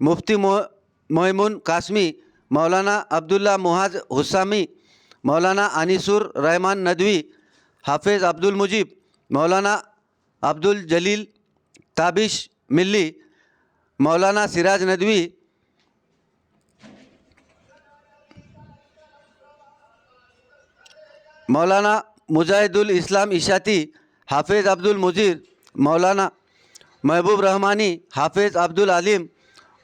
مفتی معمون قاسمی، مولانا عبداللہ محاذ حسامی مولانا انیسر رحمان ندوی، حافظ عبد المجیب مولانا عبد الجلیل تابش ملی، مولانا سراج ندوی، مولانا مجاہد الاسلام اشاتی حافظ عبد المجیر مولانا محبوب رحمانی، حافظ عبد العلیم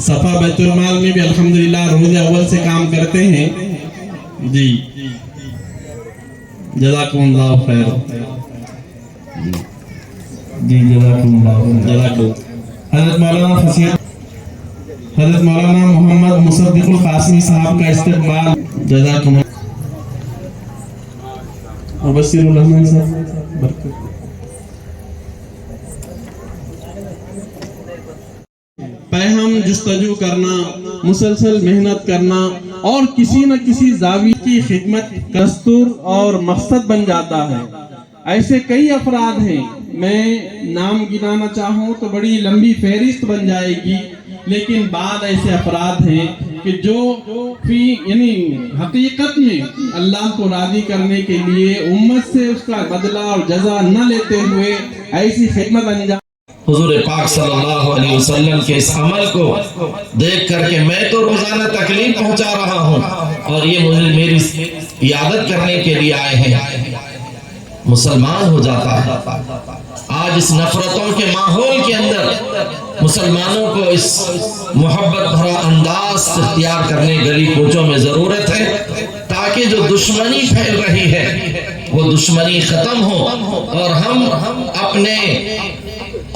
صفا بیت المال میں بھی الحمدللہ روز اول سے کام کرتے ہیں۔ جی۔ جزاکم اللہ خیر۔ جی جزاکم اللہ جزاکم۔ حضرت مولانا فصیح حضرت مولانا محمد مصدق القاسمی صاحب کا استقبال۔ جزاکم اللہ مبشر الرحمن صاحب، برکت۔ علم جستجو کرنا، مسلسل محنت کرنا، اور کسی نہ کسی زاوی کی خدمت کستور اور مقصد بن جاتا ہے۔ ایسے کئی افراد ہیں۔ میں نام گنانا چاہوں تو بڑی لمبی فہرست بن جائے گی، لیکن بعد ایسے افراد ہیں کہ جو فی یعنی حقیقت میں اللہ کو راضی کرنے کے لیے امت سے اس کا بدلہ اور جزا نہ لیتے ہوئے ایسی خدمت انجام حضور پاک صلی اللہ علیہ وسلم کے اس عمل کو دیکھ کر کے میں تو روزانہ تکلیف پہنچا رہا ہوں اور یہ مجھے میری عیادت کرنے کے لیے آئے ہیں۔ مسلمان ہو جاتا ہے۔ آج اس نفرتوں کے ماحول کے اندر مسلمانوں کو اس محبت بھرا انداز اختیار کرنے گلی کوچوں میں ضرورت ہے تاکہ جو دشمنی پھیل رہی ہے وہ دشمنی ختم ہو اور ہم اپنے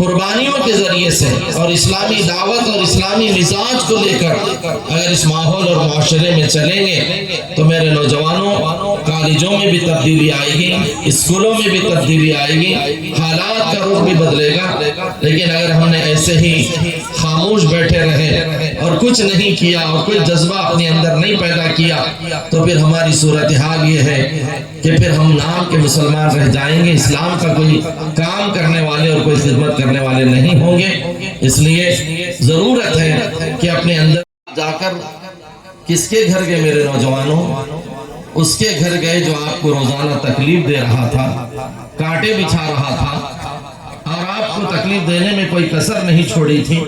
قربانیوں کے ذریعے سے اور اسلامی دعوت اور اسلامی مزاج کو لے کر اگر اس ماحول اور معاشرے میں چلیں گے تو میرے نوجوانوں، کالجوں میں بھی تبدیلی آئے گی، اسکولوں میں بھی تبدیلی آئے گی، حالات کا رخ بھی بدلے گا، لیکن اگر ہم نے ایسے ہی خاموش بیٹھے رہے اور کچھ نہیں کیا اور کوئی جذبہ اپنے اندر نہیں پیدا کیا، تو پھر ہماری صورتحال یہ ہے کہ پھر ہم نام کے مسلمان رہ جائیں گے، اسلام کا کوئی کام کرنے والے اور کوئی خدمت کرنے والے نہیں ہوں گے۔ اس لیے ضرورت ہے کہ اپنے اندر جا کر کس کے گھر گئے میرے نوجوانوں؟ اس کے گھر گئے جو آپ کو روزانہ تکلیف دے رہا تھا، کانٹے بچھا رہا تھا اور آپ کو تکلیف دینے میں کوئی کسر نہیں چھوڑی تھی۔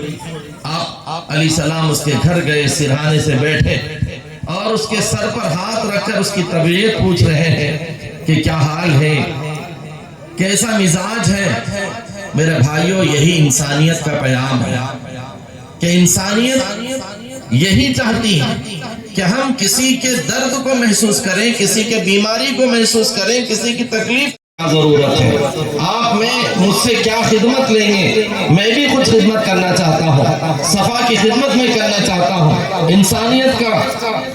علیہ السلام اس کے گھر گئے، سرہانے سے بیٹھے اور اس کے سر پر ہاتھ رکھ کر اس کی طبیعت پوچھ رہے ہیں کہ کیا حال ہے؟ کیسا مزاج ہے؟ میرے بھائیوں یہی انسانیت کا پیام ہے کہ انسانیت یہی چاہتی ہے کہ ہم کسی کے درد کو محسوس کریں، کسی کے بیماری کو محسوس کریں، کسی کی تکلیف ضرورت ہے؟ آپ میں مجھ سے کیا خدمت لیں گے؟ میں بھی کچھ خدمت کرنا چاہتا ہوں۔ صفا کی خدمت میں کرنا چاہتا ہوں۔ انسانیت کا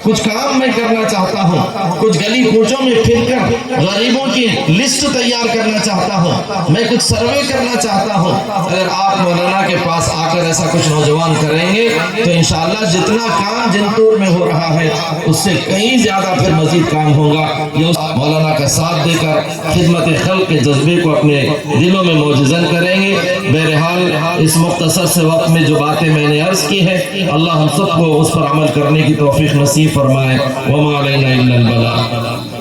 کچھ کام میں کرنا چاہتا ہوں۔ کچھ گلی کوچوں میں پھر کر غریبوں کی لسٹ تیار کرنا چاہتا ہوں۔ میں کچھ سروے کرنا چاہتا ہوں۔ اگر آپ مولانا کے پاس آ کر ایسا کچھ نوجوان کریں گے، تو انشاءاللہ جتنا کام جنتور میں ہو رہا ہے، اس سے کہیں زیادہ پھر مزید کام ہوگا۔ یہ مولانا کا ساتھ دے کر خدمت خلق کے جذبے کو اپنے دلوں میں موجزن کریں گے۔ بہرحال، اس مختصر سے وقت میں جو باتیں میں نے عرض کی ہیں، اللہ ہم سب کو اس پر عمل کرنے کی توفیق نصیب فرمائے۔ وما علینا الا البلاغ